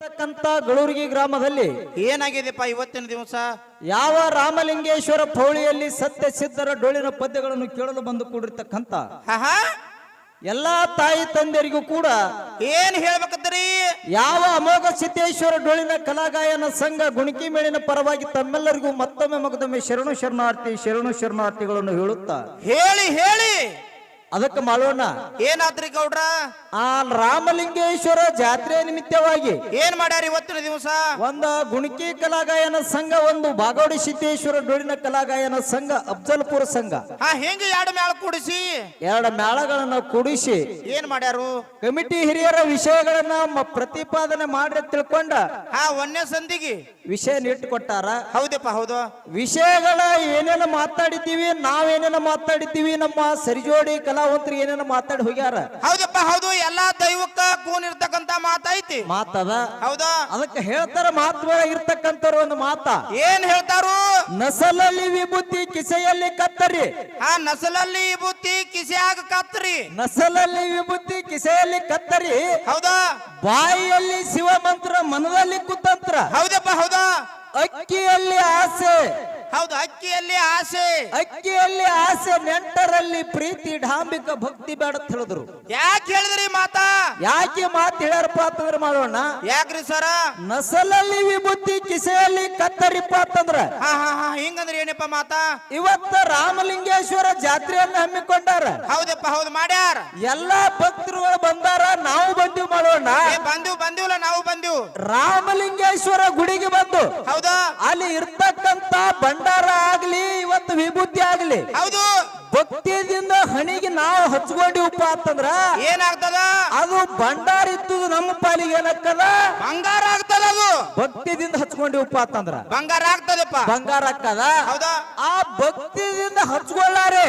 ಇರ್ತಕ್ಕಂತ ಗಳೂರಿಗೆ ಗ್ರಾಮದಲ್ಲಿ ಏನಾಗಿದೆಪ್ಪ ಇವತ್ತಿನ ದಿವಸ? ಯಾವ ರಾಮಲಿಂಗೇಶ್ವರ ಪೌಳಿಯಲ್ಲಿ ಸತ್ಯ ಸಿದ್ಧರ ಡೊಳ್ಳಿನ ಪದ್ಯಗಳನ್ನು ಕೇಳಲು ಬಂದು ಕೂಡಿರ್ತಕ್ಕಂತ ಹಾ ಎಲ್ಲಾ ತಾಯಿ ತಂದೆಯರಿಗೂ ಕೂಡ ಏನ್ ಹೇಳ್ಬೇಕಂದ್ರಿ ಯಾವ ಅಮೋಘ ಸಿದ್ದೇಶ್ವರ ಡೊಳಿನ ಕಲಾಗಾಯನ ಸಂಘ ಗುಣಿಕಿ ಮೇಳಿನ ಪರವಾಗಿ ತಮ್ಮೆಲ್ಲರಿಗೂ ಮತ್ತೊಮ್ಮೆ ಮಗದೊಮ್ಮೆ ಶರಣು ಶರಣಾರ್ಥಿ ಶರಣು ಶರಣಾರ್ಥಿಗಳನ್ನು ಹೇಳುತ್ತಾ ಹೇಳಿ ಹೇಳಿ. ಅದಕ್ಕೆ ಮಾಡೋಣ. ಏನಾದ್ರಿ ಗೌಡ್ರ? ಆ ರಾಮಲಿಂಗೇಶ್ವರ ಜಾತ್ರೆ ನಿಮಿತ್ತವಾಗಿ ಏನ್ ಮಾಡ್ಯಾರ ಇವತ್ತಿನ ದಿವಸ? ಒಂದ ಗುಣಕಿ ಕಲಾಗಾಯನ ಸಂಘ ಒಂದು ಬಾಗೋಡಿ ಸಿದ್ದೇಶ್ವರ ಡೋಡಿನ ಕಲಾಗಾಯನ ಸಂಘ ಅಫ್ಜಲ್ಪುರ ಸಂಘ. ಹಾ ಹೆಂಗ ಎರಡು ಮೇಳ ಕೂಡಿಸಿ? ಎರಡು ಮೇಳಗಳನ್ನ ಕೂಡಿಸಿ ಏನ್ ಮಾಡ್ಯಾರು? ಕಮಿಟಿ ಹಿರಿಯರ ವಿಷಯಗಳನ್ನ ಪ್ರತಿಪಾದನೆ ಮಾಡಿ ತಿಳ್ಕೊಂಡ ಹಾ ಒಂದೇ ಸಂದಿಗೆ. ವಿಷಯ ನೀಟ್ಕೊಟ್ಟಾರ. ಹೌದಪ್ಪ ಹೌದು. ವಿಷಯಗಳ ಏನೇನ ಮಾತಾಡಿದ್ದೀವಿ ನಾವೇನೇನ ಮಾತಾಡಿದ್ದೀವಿ ನಮ್ಮ ಸರಿಜೋಡಿ ಕಲಾವಂತರು ಏನೇನ ಮಾತಾಡಿ ಹೋಗ್ಯಾರ. ಹೌದಪ್ಪ ಹೌದು. ಎಲ್ಲಾ ದೈವಕ್ಕ ಕೂನಿರ್ತಕ್ಕಂತ ಮಾತೈತಿ ಮಾತದ? ಹೌದಾ? ಅದಕ್ಕೆ ಹೇಳ್ತಾರ ಮಾತ್ರ ಇರ್ತಕ್ಕಂಥವ್ರು ಒಂದು ಮಾತ. ಏನ್ ಹೇಳ್ತಾರು? ನಸಲಲ್ಲಿ ವಿಭೂತಿ ಕಿಸೆಯಲ್ಲಿ ಕತ್ತರಿ. ಆ ನಸಲಲ್ಲಿ ವಿಭೂತಿ ಕಿಸೆಯಾಗ ಕತ್ತರಿ. ನಸಲಲ್ಲಿ ವಿಭೂತಿ ಕಿಸೆಯಲ್ಲಿ ಕತ್ತರಿ. ಹೌದಾ? ಬಾಯಿಯಲ್ಲಿ ಶಿವ ಮಂತ್ರ ಮನದಲ್ಲಿ ಕುತಂತ್ರ. ಹೌದಪ್ಪ ಹೌದಾ? ಅಕ್ಕಿಯಲ್ಲಿ ಆಸೆ. ಹೌದು ಅಕ್ಕಿಯಲ್ಲಿ ಆಸೆ. ಅಕ್ಕಿಯಲ್ಲಿ ಆಸೆ ನೆಂಟರಲ್ಲಿ ಪ್ರೀತಿ ಡಾಂಬಿಕ ಭಕ್ತಿ ಬೇಡ ಅಂತ ಹೇಳಿದ್ರು. ಯಾಕೆ ಹೇಳಿದ್ರಿ ಮಾತಾ? ಯಾಕೆ ಮಾತು ಹೇಳ್ಯಾರಪ್ಪ ಅಂತಂದ್ರೆ ಮಾಡೋಣ. ಯಾಕ್ರಿ ಸರ? ನಸಲಲ್ಲಿ ವಿಭೂತಿ ಕಿಸೆಯಲ್ಲಿ ಕತ್ತರಿಪ್ಪ ಅಂತಂದ್ರ. ಹಾ ಹಾ ಹಾ ಹಿಂಗಂದ್ರೆ ಏನಪ್ಪ ಮಾತಾ? ಇವತ್ತ ರಾಮಲಿಂಗೇಶ್ವರ ಜಾತ್ರೆಯನ್ನ ಹಮ್ಮಿಕೊಂಡಾರ. ಹೌದಪ್ಪ ಹೌದು ಮಾಡ್ಯಾರ. ಎಲ್ಲಾ ಭಕ್ತರು ಬಂದಾರ ನಾವು ಬಂದಿವ್ ಮಾಡೋಣ. ಬಂದಿವ್ ಬಂದಿವಲ್ಲ ನಾವು ಬಂದಿವ್. ರಾಮಲಿಂಗೇಶ್ವರ ಗುಡಿಗೆ ಬಂದು. ಹೌದಾ? ಅಲ್ಲಿ ಇರ್ತಕ್ಕಂತ ಭಂಡಾರ ಆಗ್ಲಿ ಇವತ್ತು ವಿಭೂತಿ ಆಗ್ಲಿ ಹೌದು. ಭಕ್ತಿಯಿಂದ ಹಣಿಗೆ ನಾವು ಹಚ್ಕೊಂಡಿವಪ್ಪ ಅಂತಂದ್ರ ಏನಾಗ್ತದ? ಅದು ಭಂಡಾರ ಇತ್ತು ನಮ್ಮ ಪಾಲಿಗೆ ಏನಕ್ಕದ? ಬಂಗಾರ ಆಗ್ತದ ಅದು. ಭಕ್ತಿದಿಂದ ಹಚ್ಕೊಂಡಿವಪ್ಪ ಅಂತಂದ್ರ. ಬಂಗಾರ ಆಗ್ತದಪ್ಪ. ಬಂಗಾರ ಆಗ್ತದ? ಹೌದಾ? ಆ ಭಕ್ತಿದಿಂದ ಹಚ್ಕೊಳ್ಳಾರೆ.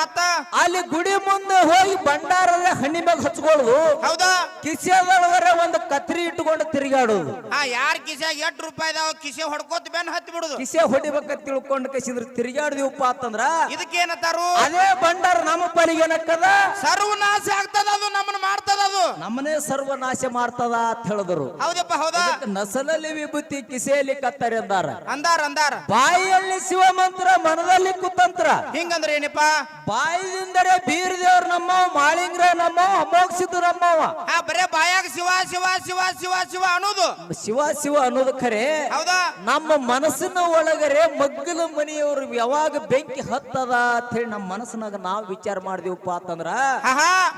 ಮತ್ತ? ಅಲ್ಲಿ ಗುಡಿ ಮುಂದೆ ಹೋಗಿ ಭಂಡಾರದ ಹಣ್ಣಿ ಮೇಲೆ ಹಚ್ಕೊಳ್ಳೋದು. ಹೌದಾ? ಕಿಸೆದೊಳಗರೆ ಒಂದು ಕತ್ರಿ ಇಟ್ಟುಕೊಂಡು ತಿರುಗಾಡೋದು. ಆ ಯಾರ ಕಿಸೆ ಎಷ್ಟು ರೂಪಾಯಿ ಇದಾವ ಕಿಸೆ ಹೊಡ್ಕೋತ ಬೆನ್ ಹತ್ತಿ ಬಿಡುದು. ಕಿಸೆ ಹೊಡಿಬೇಕ ತಿಳ್ಕೊಂಡು ಕಸಿದ್ರ ತಿರುಗಾಡಿದಿವಪ್ಪ ಅಂತಂದ್ರ ಇದಕ್ಕೇನತ್ತಾರು? ಅದೇ ಭಂಡಾರ ನಮ್ಮ ಪಾಲಿಗೆ ಏನಕ್ಕದ ಸರ್ವನಾಶ ಆಗ್ತದ ಅದು ನಮ್ಮನ್ನ ಮಾಡ್ತದ ಅದು. ನಮ್ಮನೇ ಸರ್ವನಾಶ ಮಾಡ್ತದ ಅಂತ ಹೇಳಿದ್ರು. ಹೌದಪ್ಪ ಹೌದಾ? ನಸಲಲ್ಲಿ ವಿಭೂತಿ ಕಿಸೆಯಲ್ಲಿ ಕತ್ತರಿ ಅಂದಾರ. ಅಂದಾರ ಅಂದಾರ. ಬಾಯಿಯಲ್ಲಿ ಶಿವ ಮಂತ್ರ ಮನದಲ್ಲಿ ಕುತಂತ್ರ. ಹಿಂಗಂದ್ರೆ ಏನಪ್ಪ? ಬಾಯಿಯಿಂದರೆ ಬೀರ್ ದೇವ್ರ ನಮ್ಮ ಮಾಳಿಂಗ್ರ ನಮ್ಮ ಅಮೋಕ್ಷಿದ್ದು ನಮ್ಮವ ಹಾ ಬರೇ ಬಾಯಾಗ ಶಿವ ಶಿವ ಶಿವ ಶಿವ ಶಿವ ಅನ್ನೋದು. ಶಿವ ಶಿವ ಅನ್ನೋದು ಖರೆ. ಹೌದಾ? ನಮ್ಮ ಮನಸ್ಸಿನ ಒಳಗರೆ ಮಗ್ಗಲ ಮನೆಯವರು ಯಾವಾಗ ಬೆಂಕಿ ಹತ್ತದ ಅಂತ ಹೇಳಿ ನಮ್ಮ ಮನಸ್ಸಿನಾಗ ನಾವು ವಿಚಾರ ಮಾಡಿದಿವಪ್ಪ ಅಂತಂದ್ರ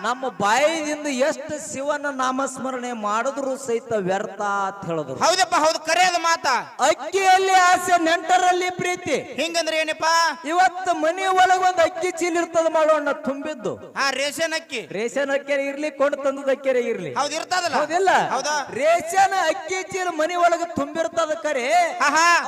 ನಮ್ಮ ಬಾಯಿದಿಂದ ಎಷ್ಟು ಶಿವನ ನಾಮಸ್ಮರಣೆ ಮಾಡಿದ್ರು ಸಹಿತ ವ್ಯರ್ಥ ಅಂತ ಹೇಳಿದ್ರು. ಹೌದಪ್ಪ ಹೌದು ಕರೆಯದ ಮಾತ. ಅಕ್ಕಿಯಲ್ಲಿ ಆಸೆ ನೆಂಟರಲ್ಲಿ ಪ್ರೀತಿ. ಹಿಂಗಂದ್ರೆ ಏನಪ್ಪ? ಇವತ್ತು ಮನೆ ಒಳಗ ಒಂದು ಅಕ್ಕಿ ಚೀಲ ಇರ್ತದ ಮಾಡೋಣ ತುಂಬಿದ್ದು. ಹಾ ರೇಷನ್ ಅಕ್ಕಿ. ರೇಷನ್ ಅಕ್ಕಿ ಇರ್ಲಿ ಕೊಂಡು ತಂದದ ಅಕ್ಕಿ ಇರ್ಲಿ. ಹೌದು ಇರ್ತದಲ್ಲ. ಹೌದಿಲ್ಲ? ಹೌದಾ. ರೇಷನ್ ಅಕ್ಕಿ ಚೀಲ ಮನಿ ಒಳಗ ತುಂಬಿರ್ತದ ಕರೆ.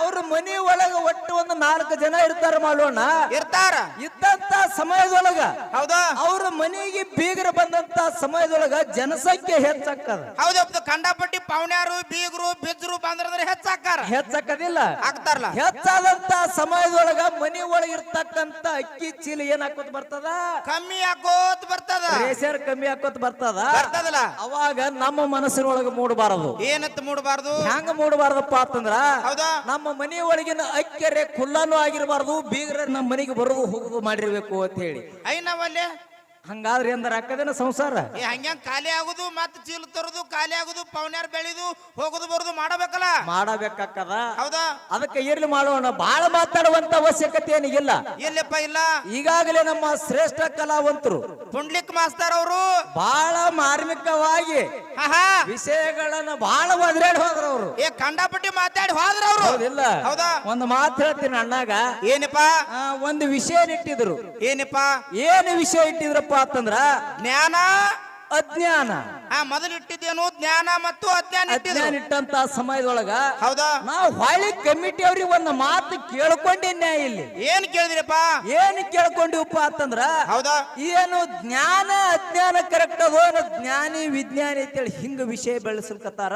ಅವ್ರ ಮನಿ ಒಳಗ ಒಟ್ಟು ಒಂದು ನಾಲ್ಕು ಜನ ಇರ್ತಾರ ಮಾಡೋಣ ಇರ್ತಾರ. ಇದ್ದಂತ ಸಮಯದೊಳಗ ಹೌದಾ? ಅವ್ರ ಮನೆಗೆ ಬೀಗರ ಬಂದಂತ ಸಮಯದೊಳಗ ಜನಸಂಖ್ಯೆ ಹೆಚ್ಚಾಕದ ಹೌದಪ್ಪ ಕಂಡಪಟ್ಟಿ ಪೌಣ್ಯಾರು ಬೀಗರು ಬಿಜ್ರು ಬಂದ್ರಂದ್ರೆ ಹೆಚ್ಚಾಕಾರ ಹೆಚ್ಚಾಕದಿಲ್ಲ. ಆಗ್ತಾರಲ್ಲ. ಹೆಚ್ಚಾದಂತ ಸಮಯದೊಳಗ ಮನಿ ಒಳಗ ಇರ್ತಕ್ಕಂತ ಅಕ್ಕಿ ಚೀಲ ಏನ್ ಹಾಕೋತ್ ಬರ್ತದ? ಕಮ್ಮಿ ಹಾಕೋತ್ ಬರ್ತದ. ರೇಷನ್ ಕಮ್ಮಿ ಹಾಕೋತ್ ಬರ್ತದ? ಬರ್ತದಲ್ಲ. ಅವಾಗ ನಮ್ಮ ಮನಸ್ಸಿನೊಳಗ ಮೂಡಬಾರದು. ಏನತ್ ಮೂಡಬಾರದು? ಹೆಂಗ ಮೂಡಬಾರದಪ್ಪ ಅಂತಂದ್ರ ಹೌದಾ? ನಮ್ಮ ಮನೆ ಒಳಗಿನ ಅಕ್ಕರೆ ಖುಲ್ಲಾನು ಆಗಿರಬಾರದು ಬೀಗರ ನಮ್ಮ ಮನೆಗೆ ಬರೋದು ಹೋಗೋದು ಮಾಡಿರ್ಬೇಕು ಅಂತ ಹೇಳಿ. ಐ ನಾವಲ್ಲೇ ಹಂಗಾದ್ರೆ ಎಂದ್ರ ಅಕ್ಕದೇನ ಸಂಸಾರ? ಏ ಹಂಗ್ಯಾಂಗ್ ಖಾಲಿ ಆಗುದು ಮತ್ ಚೀಲ ತರುದು ಖಾಲಿ ಆಗುದು ಪವನ್ಯಾರ್ ಬೆಳೆದು ಹೋಗುದು ಬರುದು ಮಾಡಬೇಕಲ್ಲ? ಮಾಡಬೇಕಾಕದ? ಹೌದಾ? ಅದಕ್ಕೆ ಇರ್ಲಿ ಮಾಡೋಣ ಬಹಳ ಮಾತಾಡುವಂತ ಅವಶ್ಯಕತೆ ಏನಿಗಿಲ್ಲ ಇಲ್ಲಪ್ಪ ಇಲ್ಲ. ಈಗಾಗಲೇ ನಮ್ಮ ಶ್ರೇಷ್ಠ ಕಲಾವಂತರು ಪುಂಡ್ಲಿಕ್ ಮಾಸ್ತರ್ ಅವರು. ಬಹಳ ಮಾರ್ಮಿಕವಾಗಿ ವಿಷಯಗಳನ್ನ ಬಹಳ ಒದರಾಡಿ ಹೋದ್ರು ಅವರು. ಏ ಕಂಡಪಟ್ಟಿ ಮಾತಾಡಿ ಹೋದ್ರ ಅವರು. ಹೌದಿಲ್ಲ? ಹೌದಾ? ಒಂದು ಮಾತು ಹೇಳ್ತೀನಿ ಅಣ್ಣಾಗ. ಏನಪ್ಪ? ಒಂದು ವಿಷಯ ಇಟ್ಟಿದ್ರು. ಏನಪ್ಪ? ಏನು ವಿಷಯ ಇಟ್ಟಿದ್ರಪ್ಪ ಅಂತಂದ್ರ ಜ್ಞಾನ ಅಜ್ಞಾನ. ಆ ಮೊದಲು ಇಟ್ಟಿದ್ದೇನು ಜ್ಞಾನ ಮತ್ತು ಅಜ್ಞಾನ ಇಟ್ಟಂತ ಸಮಯದೊಳಗ ಹೌದಾ? ನಾವು ಹೊಳ್ಳಿ ಕಮಿಟಿ ಅವ್ರಿಗೆ ಒಂದು ಮಾತು ಕೇಳ್ಕೊಂಡಿನ್ಯ ಇಲ್ಲಿ. ಏನ್ ಕೇಳಿದ್ರಪ್ಪ? ಏನ್ ಕೇಳ್ಕೊಂಡಿವಪ್ಪ ಅಂತಂದ್ರ ಹೌದಾ? ಏನು ಜ್ಞಾನ ಅಜ್ಞಾನ ಕರೆಕ್ಟ್ ಅದೋ ಏನೋ ಜ್ಞಾನಿ ವಿಜ್ಞಾನಿ ಅಂತ ಹೇಳಿ ಹಿಂಗ ವಿಷಯ ಬೆಳೆಸಲ್ಕತ್ತಾರ.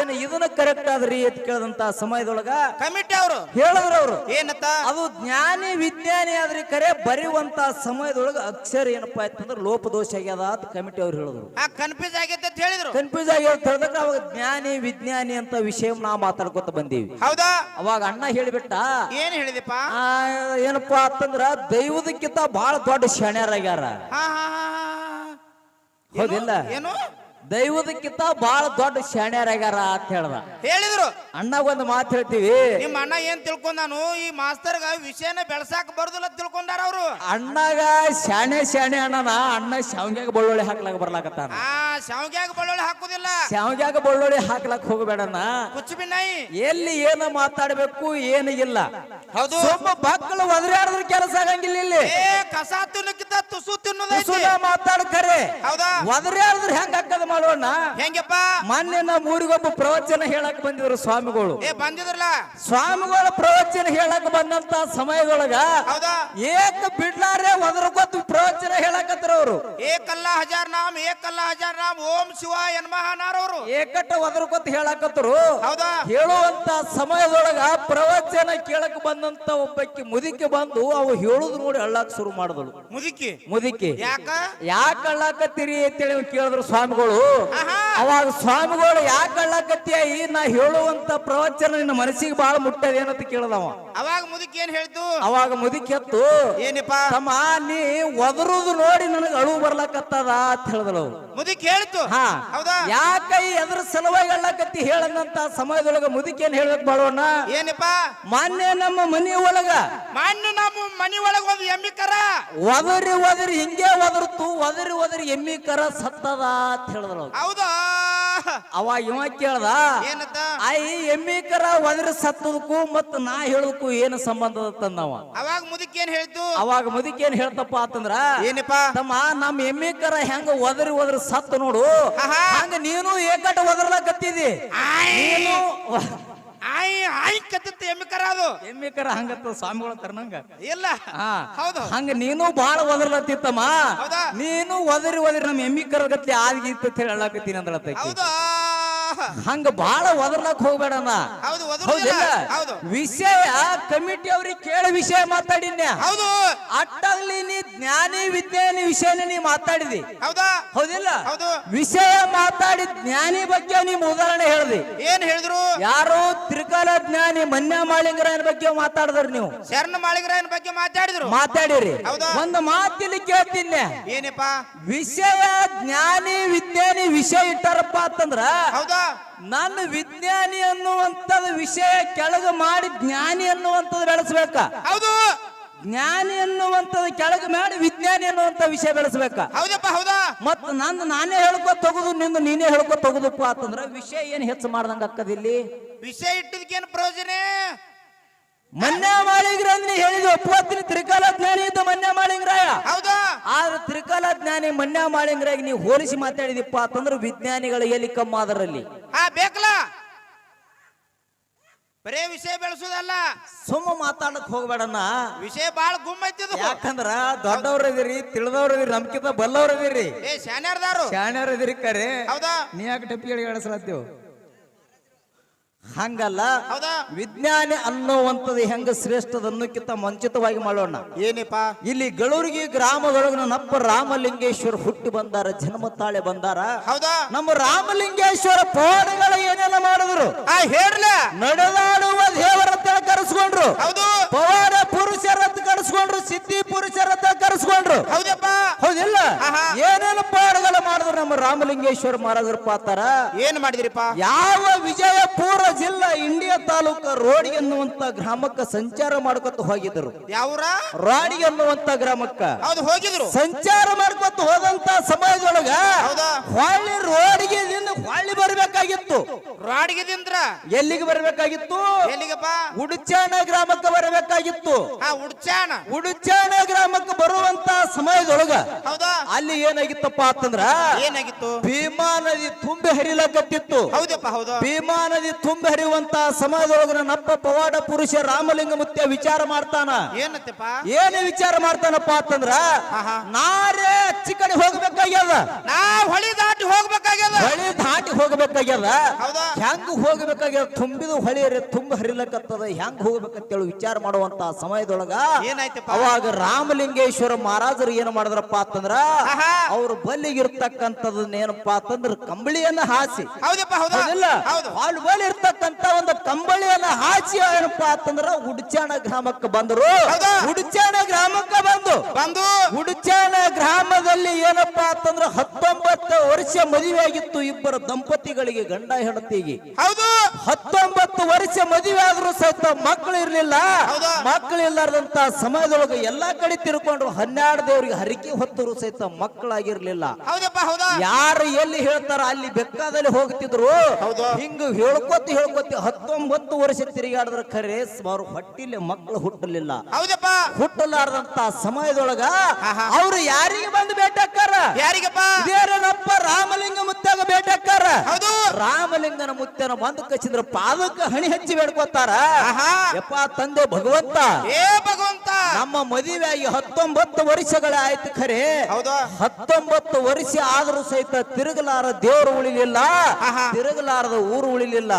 ಏನು ಇದನ್ನ ಕರೆಕ್ಟ್ ಆದ್ರಿ ಅಂತ ಕೇಳದಂತ ಸಮಯದೊಳಗ ಕಮಿಟಿ ಅವರು. ಹೇಳಿದ್ರ ಅವರು. ಏನತ್ತ? ಅದು ಜ್ಞಾನಿ ವಿಜ್ಞಾನಿ ಆದ್ರಿ ಕರೆ ಬರೆಯುವಂತ ಸಮಯದೊಳಗ ಅಕ್ಷರ ಏನಪ್ಪಾ ಅಂತಂದ್ರ ಲೋಪದೋಷ ಆಗ್ಯದ ಅಂತ ಕಮಿಟಿ ಅವ್ರು ಹೇಳಿದ್ರು. ಆ ಕನ್ಫ್ಯೂಸ್ ಕನ್ಫ್ಯೂಸ್ ಆಗೈತೆ ಅಂತ ಹೇಳಿದ್ರು ಕನ್ಫ್ಯೂಸ್ ಆಗಿ ಹೇಳಿದಾಗ ಅವಾಗ ಜ್ಞಾನಿ ವಿಜ್ಞಾನಿ ಅಂತ ವಿಷಯ ನಾವು ಮಾತಾಡ್ಕೊತ ಬಂದೀವಿ ಹೌದಾ ಅವಾಗ ಅಣ್ಣ ಹೇಳಿಬಿಟ್ಟ ಏನ್ ಹೇಳಿದಪ್ಪ ಆ, ಏನಪ್ಪಾ ಅಂತಂದ್ರ ದೈವದಕ್ಕಿಂತ ಬಹಳ ದೊಡ್ಡ ಶಾಣ್ಯರಾಗ್ಯಾರ ಹಾ ಹಾ ಹಾ, ಹಾ. ಏನು? ಹೌದಿಲ್ಲ? ಏನು ದೈವದಕ್ಕಿಂತ ಬಹಳ ದೊಡ್ಡ ಶಾಣ್ಯರಾಗ್ಯಾರ ಅಂತ ಹೇಳ್ದ. ಹೇಳಿದ್ರು. ಅಣ್ಣ ಒಂದು ಮಾತು ಹೇಳ್ತೀವಿ. ನಿಮ್ಮ ಅಣ್ಣ ಏನ್ ತಿಳ್ಕೊಂಡಾನು? ಈ ಮಾಸ್ತರ್ಗ ವಿಷಯನ ಬೆಳ್ಸಾಕ ಬರುದಿಲ್ಲ ತಿಳ್ಕೊಂಡಾರ ಅವರು. ಅಣ್ಣಗ ಶಾಣೆ ಶಾಣೆ ಅಣ್ಣನ ಅಣ್ಣ ಶಾವ್ಗ್ಯಾಗ ಬೆಳ್ಳುಳ್ಳಿ ಹಾಕ್ಲಾಕ ಬರ್ಲಾಕತ್ತಾನ. ಆ ಶಾವ್ಗ್ಯಾಗ ಬೆಳ್ಳುಳ್ಳಿ ಹಾಕುದಿಲ್ಲ. ಶಾವ್ಗ್ಯಾಗ ಬೆಳ್ಳುಳ್ಳಿ ಹಾಕ್ಲಾಕ್ ಹೋಗಬೇಡಣ್ಣ ಕುಚ್ಚುಬಿನ್ನಾಯಿ ಎಲ್ಲಿ ಏನ ಮಾತಾಡ್ಬೇಕು ಏನು ಇಲ್ಲ. ಹೌದು. ಒಬ್ಬ ಮಕ್ಕಳು ಒದರಾಡಿದ್ರ ಕೆಲಸ ಆಗಂಗಿಲ್ಲ ಇಲ್ಲಿ. ಏ ಕಸ ತಿನ್ನಕ್ಕಿಂತ ತುಸು ತಿನ್ನೋದು ಮಾತಾಡ್ತಾರೆ. ಹೌದಾ? ಒದರಾಡಿದ್ರೆ ಹೆಂಗ ಹಾಕದ ಮಾಡೋಣ ಹೆಂಗಪ್ಪ? ಮೊನ್ನೆ ನಮ್ಮ ಊರಿಗೊಬ್ಬ ಪ್ರವಚನ ಹೇಳಕ್ ಬಂದಿದ್ರು ಸ್ವಾಮಿಗಳು. ಏ ಬಂದಿದ್ರಲ್ಲ? ಸ್ವಾಮಿಗಳ ಪ್ರವಚನ ಹೇಳಕ್ ಬಂದಂತ ಸಮಯದೊಳಗ ಏಕ ಬಿಡ್ಲಾರೆ ಒದರ್ಕೊತ್ ಪ್ರವಚನ ಹೇಳಕತ್ರ ಅವರು. ಏಕಲ್ಲ ಹಜಾರ್ ನಾಮ್ ಏಕಲ್ಲ ಹಜಾರ್ ನಾಮ್ ಓಂ ಶಿವ ಎನ್ ಅವರು. ಏಕಟ್ಟ ಒದರ್ಕೊತ್ ಹೇಳಕತ್ತರು ಹೌದಾ? ಹೇಳುವಂತ ಸಮಯದೊಳಗ ಪ್ರವಚನ ಕೇಳಕ್ ಬಂದಂತ ಒಬ್ಬಕ್ಕೆ ಮುದಿಕೆ ಬಂದು ಅವು ಹೇಳುದು ನೋಡಿ ಅಳ್ಳಾಕ್ ಶುರು ಮಾಡಿದಳು. ಮುದುಕಿ? ಮುದಿಕೆ. ಯಾಕ? ಯಾಕೆ ಅಳ್ಳಾಕತ್ತೀರಿ ಅಂತೇಳಿ ಕೇಳಿದ್ರು ಸ್ವಾಮಿಗಳು. ಆಹಾ. ಅವಾಗ ಸ್ವಾಮಿಗಳು ಯಾಕೆ ಅಳ್ಳಾಕತ್ತೀಯ? ಈ ನಾ ಹೇಳುವಂತ ಪ್ರವಚನ ನಿನ್ನ ಮನಸ್ಸಿಗೆ ಬಾಳ ಮುಟ್ಟದ ಏನಂತ ಕೇಳದವ. ಅವಾಗ ಮುದುಕಿ ಏನ್ ಹೇಳ್ತು? ಅವಾಗ ಮುದುಕೆತ್ತು ಏನಪ್ಪ? ತಮ್ಮ ನೀ ಒದರುದು ನೋಡಿ ನನಗೆ ಅಳು ಬರ್ಲಕತ್ತದ ಅಂತ ಹೇಳಿದಳು ಮುದುಕಿ ಹೇಳ್ತು? ಹಾ. ಹೌದಾ? ಯಾಕ ಈ ಎದ್ರ ಸಲುವಾಗಿ ಅಳ್ಳಕತ್ತಿ ಹೇಳದಂತ ಸಮಯದೊಳಗ ಮುದುಕಿ ಏನ್ ಹೇಳ್ಬೇಕು ಬಾಳೋಣ ಏನಪ್ಪ? ಮಾನ್ಯ ನಮ್ಮ ಮನಿ ಒಳಗ. ಮಾನ್ಯ ನಮ್ಮ ಮನಿ ಒಳಗ ಒಂದು ಎಮ್ಮಿ ಕರ ಒದರಿ ಒದರಿ ಹಿಂಗೆ ಒದರ್ತು ಒದರಿ ಒದರಿ ಎಮ್ಮಿ ಕರ ಸತ್ತದ ಅಂತ ಹೇಳಿದಳು ಹೌದಾ? ಅವ ಇವ ಕೇಳ್ದ ಏನತ್ತ ಆಯಿ ಎಮ್ಮಿ ಕರ ಒದರಿ ಸತ್ತದಕ್ಕೂ ಮತ್ತ ನಾ ಹೇಳದಕ್ಕೂ ಏನು ಸಂಬಂಧ ತಂದವ ಅವಾಗ ಮುದುಕಿ ಏನ್ ಹೇಳ್ತು? ಅವಾಗ ಮುದಿಕೆ ಏನ್ ಹೇಳ್ತಪ್ಪ ಅಂತಂದ್ರ ಏನಪ್ಪ? ತಮ್ಮ ನಮ್ಮ ಎಮ್ಮಿ ಕರ ಹೆಂಗ ಒದರಿ ಒದ್ರ ಸತ್ತು ನೋಡು. ಹಂಗ ನೀನು ಏಕಟ ಒದರ್ಲಕತ್ತಿದಿ. ನೀನು ಆಯ್ ಆಯ್ ಕತ್ತಿತ್ತು ಎಮ್ಮಿ ಕರ ಅದು. ಎಮ್ಮಿ ಕರ ಹಂಗತ್ತ ಸ್ವಾಮಿಗಳ ತರ್ನಂಗ ಇಲ್ಲ. ಹೌದು. ಹಂಗ ನೀನು ಬಾಳ ಒದರ್ಲತ್ತಿತ್ತಮ್ಮ? ನೀನು ಒದರಿ ಒದರಿ ನಮ್ಮ ಎಮ್ಮಿಕರ ಗತಿ ಆಗಿತ್ತು ಆದಿಗಿತ್ತು ಅಂತ ಹೇಳಿ ಹೇಳಕತ್ತೀನಿ ಅಂದಳತ್ತೈತಿ. ಹೌದಾ? ಹಂಗ ಬಾಳ ಒದರ್ಲಕ್ ಹೋಗ್ಬೇಡಣ್ಣ ಹೌದು ಒದರುದಿಲ್ಲ ಹೌದಿಲ್ಲ? ಹೌದು. ವಿಷಯ ಕಮಿಟಿ ಅವ್ರಿಗೆ ಕೇಳ ವಿಷಯ ಮಾತಾಡಿನ್ಯ ಹೌದು. ಅಟ್ಟಾಗ್ಲಿ ನೀ ಜ್ಞಾನಿ ವಿಜ್ಞಾನಿ ವಿಷಯ ನೀ ಮಾತಾಡಿದಿ. ಹೌದಾ? ಹೌದಿಲ್ಲ? ಹೌದು. ವಿಷಯ ಮಾತಾಡಿ ಜ್ಞಾನಿ ಬಗ್ಗೆ ನಿಮ್ ಉದಾಹರಣೆ ಹೇಳ್ದಿ. ಏನ್ ಹೇಳಿದ್ರು? ಯಾರು ತ್ರಿಕಾಲ ಜ್ಞಾನಿ ಮನ್ಯ ಮಾಳಿಂಗರಾಯನ ಬಗ್ಗೆ ಮಾತಾಡಿದ್ರಿ ನೀವು. ಶರಣ ಮಾಳಿಂಗರಾಯನ ಬಗ್ಗೆ ಮಾತಾಡಿದ್ರು? ಮಾತಾಡಿರಿ. ಹೌದಾ? ಒಂದು ಮಾತಿಲ್ಲಿ ಕೇಳ್ತೀನಿ ಏನಪ್ಪ? ವಿಷಯ ಜ್ಞಾನಿ ವಿಜ್ಞಾನಿ ವಿಷಯ ಇಟ್ಟಾರಪ್ಪ ಅಂತಂದ್ರ ಹೌದಾ? ನನ್ನ ವಿಜ್ಞಾನಿ ಅನ್ನುವಂಥದ್ದು ವಿಷಯ ಕೆಳಗೆ ಮಾಡಿ ಜ್ಞಾನಿ ಅನ್ನುವಂಥದ್ದು ಬೆಳೆಸ್ಬೇಕ. ಹೌದು. ಜ್ಞಾನಿ ಅನ್ನುವಂಥದ್ದು ಕೆಳಗೆ ಮಾಡಿ ವಿಜ್ಞಾನಿ ಅನ್ನುವಂಥ ವಿಷಯ ಬೆಳೆಸ್ಬೇಕ. ಹೌದಪ್ಪ ಹೌದಾ? ಮತ್ ನನ್ನ ನಾನೇ ಹೇಳ್ಕೊ ತಗೋದು ನಿಂದು ನೀನೇ ಹೇಳ್ಕೊ ತಗುದಪ್ಪ ಅಂತಂದ್ರ ವಿಷಯ ಏನ್ ಹೆಚ್ಚು ಮಾಡ್ದಂಗ ಅಕ್ಕದಿಲ್ಲಿ ವಿಷಯ ಇಟ್ಟಿದ್ಕೇನು ಪ್ರಯೋಜನ? ಮನ್ಯ ಮಾಳಿಂಗ್ರ ನೀ ಹೇಳಿದ ಒಪ್ಪತ್ತೀನಿ ತ್ರಿಕಾಲ ಜ್ಞಾನಿ ಇದ್ದ ಮನ್ಯ ಮಾಳಿಂಗ್ರಾಯ. ಹೌದಾ? ಆದ್ರೆ ತ್ರಿಕಾಲ ಜ್ಞಾನಿ ಮನ್ಯ ಮಾಳಿಂಗ್ರಾಗಿ ನೀವು ಹೋಲಿಸಿ ಮಾತಾಡಿದಿಪ್ಪ ಅಂತಂದ್ರೆ ವಿಜ್ಞಾನಿಗಳು ಎಲ್ಲಿ ಕಮ್ಮ ಅದರಲ್ಲಿ ಹಾ ಬೇಕಲ್ಲ? ಬರೇ ವಿಷಯ ಬೆಳೆಸೋದಲ್ಲ. ಸುಮ್ಮ ಮಾತಾಡಕ್ ಹೋಗ್ಬೇಡಣ್ಣ. ವಿಷಯ ಬಾಳ ಗುಮ್ಮ ಐತಿದು ಯಾಕಂದ್ರ ದೊಡ್ಡವ್ರ ಇದೀರಿ ತಿಳಿದವ್ರ ಇದೀರಿ ನಮ್ಕಿಂತ ಬಲ್ಲವ್ರ ಇದೀರಿ. ಏ ಶಾನ್ಯಾರ್ದಾರು. ಇದೀರಿ ಕರೆ. ಹೌದಾ? ನೀ ಯಾಕೆ ಟಪ್ಪಿಗಳಿಗೆ ಹೇಳಿಸ್ಲತ್ತೀವ್ ಹಂಗಲ್ಲ. ವಿಜ್ಞಾನಿ ಅನ್ನುವಂಥದ್ದು ಹೆಂಗ ಶ್ರೇಷ್ಠದ ಅನ್ನೋಕ್ಕಿಂತ ಮುಂಚಿತವಾಗಿ ಮಾಡೋಣ. ಏನಪ್ಪ? ಇಲ್ಲಿ ಗಳೂರಿಗೆ ಗ್ರಾಮದೊಳಗ ನಪ್ಪ ರಾಮಲಿಂಗೇಶ್ವರ ಹುಟ್ಟಿ ಬಂದಾರ ಜನ್ಮ ತಾಳೆ ಬಂದಾರ. ಹೌದಾ? ನಮ್ಮ ರಾಮಲಿಂಗೇಶ್ವರ ಪವಾಡಗಳ ಏನೇನ ಮಾಡಿದ್ರು. ನಡೆದಾಡುವ ದೇವರ ಕರೆಸ್ಕೊಂಡ್ರು. ಹೌದು. ಪವಾಡ ಪುರುಷರತ್ತ ಕರೆಸ್ಕೊಂಡ್ರು ಸಿದ್ಧಿ ಪುರುಷರತ್ತ ಕರೆಸ್ಕೊಂಡ್ರು. ಹೌದಪ್ಪ. ಹೌದಿಲ್ಲ. ಏನೇನು ಪಾಡುಗಳು ಮಾಡಿದ್ರು ನಮ್ಮ ರಾಮಲಿಂಗೇಶ್ವರ ಮಹಾರಾಜರು ಪಾತಾರ? ಏನ್ ಮಾಡಿದ್ರಿಪ್ಪ? ಯಾವ ವಿಜಯಪುರ ಜಿಲ್ಲಾ ಇಂಡಿಯಾ ತಾಲೂಕ ರೋಡಿ ಎನ್ನುವಂತ ಗ್ರಾಮಕ್ಕ ಸಂಚಾರ ಮಾಡ್ಕೊತ ಹೋಗಿದ್ರು. ಯಾವ್ರ? ರಾಡಿ ಎನ್ನುವಂತ ಗ್ರಾಮಕ್ಕ. ಹೌದು ಹೋಗಿದ್ರು. ಸಂಚಾರ ಮಾಡ್ಕೊತ ಹೋದಂತ ಸಮಯದೊಳಗ? ಹೊಳ್ಳಿ ರೋಡಿಗೆದಿಂದ ಹೊಳ್ಳಿ ಬರ್ಬೇಕಾಗಿತ್ತು. ರಾಡ್ಗಿದಿಂದ್ರ ಎಲ್ಲಿಗೆ ಬರಬೇಕಾಗಿತ್ತು? ಎಲ್ಲಿಗಪ್ಪ ಉಡುಚಾಣ ಗ್ರಾಮಕ್ಕೆ ಬರಬೇಕಾಗಿತ್ತು. ಹಾ ಉಡ್ಚಾಣ. ಉಡುಚಾಣ ಗ್ರಾಮಕ್ಕೆ ಬರುವಂತ ಸಮಯದೊಳಗ ಹೌದಾ? ಅಲ್ಲಿ ಏನಾಗಿತ್ತಪ್ಪ ಅಂತಂದ್ರ ಏನಾಗಿತ್ತು? ಭೀಮಾ ನದಿ ತುಂಬಿ ಹರಿಲಕತ್ತಿತ್ತು ಹೌದಪ್ಪ ಹೌದು. ಭೀಮಾ ನದಿ ತುಂಬಿ ಹರಿಯುವಂತ ಸಮಯದೊಳಗ ನಪ್ಪ ಪವಾಡ ಪುರುಷ ರಾಮಲಿಂಗ ಮುತ್ಯ ವಿಚಾರ ಮಾಡ್ತಾನ. ಏನತ್ತಪ್ಪ ಏನು ವಿಚಾರ ಮಾಡ್ತಾನಪ್ಪ ಅಂತಂದ್ರ. ನಾರೇ ಅಚ್ಚಿ ಕಡೆ ಹೋಗ್ಬೇಕಾಗ್ಯದ. ನಾ ಹೊಳಿ ದಾಟಿ ಹೋಗ್ಬೇಕಾಗ್ಯದ. ಹೊಳಿ ದಾಟಿ ಹೋಗ್ಬೇಕಾಗ್ಯದ. ಹೌದಾ? ಹೆಂಗ್ ಹೋಗ್ಬೇಕಾಗ್ಯದ? ತುಂಬಿದ ಹೊಳೆಯರೆ ತುಂಬ ಹರಿಲಕತ್ತದ. ಹೆಂಗ್ ಹೋಗ್ಬೇಕಂತೇಳಿ ವಿಚಾರ ಮಾಡುವಂತ ಸಮಯದೊಳಗ ಏನಾಯ್ತಪ್ಪ? ಅವಾಗ ರಾಮಲಿಂಗೇಶ್ವರ ಮಹಾರಾಜರು ಏನ್ ಮಾಡಿದ್ರಪ್ಪ ಅಂತಂದ್ರ. ಅವ್ರ ಬಲ್ಲಿಗಿರ್ತಕ್ಕಂಥದನ್ನ ಏನಪ್ಪಾ ಅಂತಂದ್ರ ಕಂಬಳಿಯನ್ನ ಹಾಸಿ. ಹೌದಿಲ್ಲ? ಅವ್ರ ಬಳಿ ಇರ್ತಕ್ಕಂತ ಒಂದು ಕಂಬಳಿಯನ್ನ ಹಾಸಿ ಏನಪ್ಪಾ ಅಂತಂದ್ರ ಉಡ್ಚಾಣ ಗ್ರಾಮಕ್ಕೆ ಬಂದರು? ಉಡ್ಚಾಣ ಗ್ರಾಮಕ್ಕೆ ಬಂದು. ಬಂದು. ಉಡ್ಚಾಣ ಗ್ರಾಮದಲ್ಲಿ ಏನಪ್ಪಾ ಅಂತಂದ್ರ ಹತ್ತೊಂಬತ್ತು ವರ್ಷ ಮದುವೆ ಆಗಿತ್ತು ಇಬ್ಬರ ದಂಪತಿಗಳಿಗೆ ಗಂಡ ಹೌದು. ಹತ್ತೊಂಬತ್ತು ವರ್ಷ ಮದುವೆ ಆದ್ರೂ ಸಹಿತ ಮಕ್ಕಳು ಇರ್ಲಿಲ್ಲ? ಮಕ್ಕಳು ಇಲ್ಲಾರ್ದಂತ ಸಮಯದೊಳಗೆ ಎಲ್ಲಾ ಕಡೆ ತಿರ್ಕೊಂಡ್ರು ಹನ್ನೆರಡು ದೇವರಿಗೆ ಹರಿಕೆ ಹೊತ್ತರು ಸಹಿತ ಮಕ್ಕಳಾಗಿರ್ಲಿಲ್ಲ. ಯಾರು ಎಲ್ಲಿ ಹೇಳ್ತಾರ ಅಲ್ಲಿ ಬೆಕ್ಕದಲ್ಲಿ ಹೋಗ್ತಿದ್ರು. ಹಿಂಗ ಹೇಳ್ಕೊತ ಹೇಳ್ಕೊತಿ ಹತ್ತೊಂಬತ್ತು ವರ್ಷ ತಿರುಗಾಡಿದ್ರ ಖರೆ ಸುಮಾರು ಹೊಟ್ಟಿಲಿ ಮಕ್ಕಳು ಹುಟ್ಟಲಿಲ್ಲ. ಹುಟ್ಟಲಾರ್ದಂತ ಸಮಯದೊಳಗ. ಅವ್ರು ಯಾರಿಗೆ ಬಂದು ಬೇಟಕ್ಕಾರ ಯಾರಿಗಪ್ಪ? ಬೇರೆ ರಾಮಲಿಂಗ ಮುತ್ತಾಗ ಬೇಟಕ್ಕಾರ ಹೌದು. ರಾಮಲಿಂಗನ ಮುತ್ತನ ಬಂದು ಕಚ್ಚಿದ್ರ ಪಾದಕ್ಕ ಹಣಿ ಹಚ್ಚಿ ಬೇಡ್ಕೋತಾರ. ಯಪ್ಪ ತಂದೆ ಭಗವಂತ. ಏ ಭಗವಂತ. ನಮ್ಮ ಮದುವೆಯಾಗಿ ಹತ್ತೊಂಬತ್ತು ವರ್ಷಗಳ ಆಯ್ತು ಖರೆ ಹತ್ತೊಂಬತ್ತು ವರ್ಷ ಆದ್ರೂ ಸಹಿತ ತಿರುಗಲಾರ ದೇವರು ಉಳಿಲಿಲ್ಲ. ತಿರುಗಲಾರದ ಊರು ಉಳಿಲಿಲ್ಲ.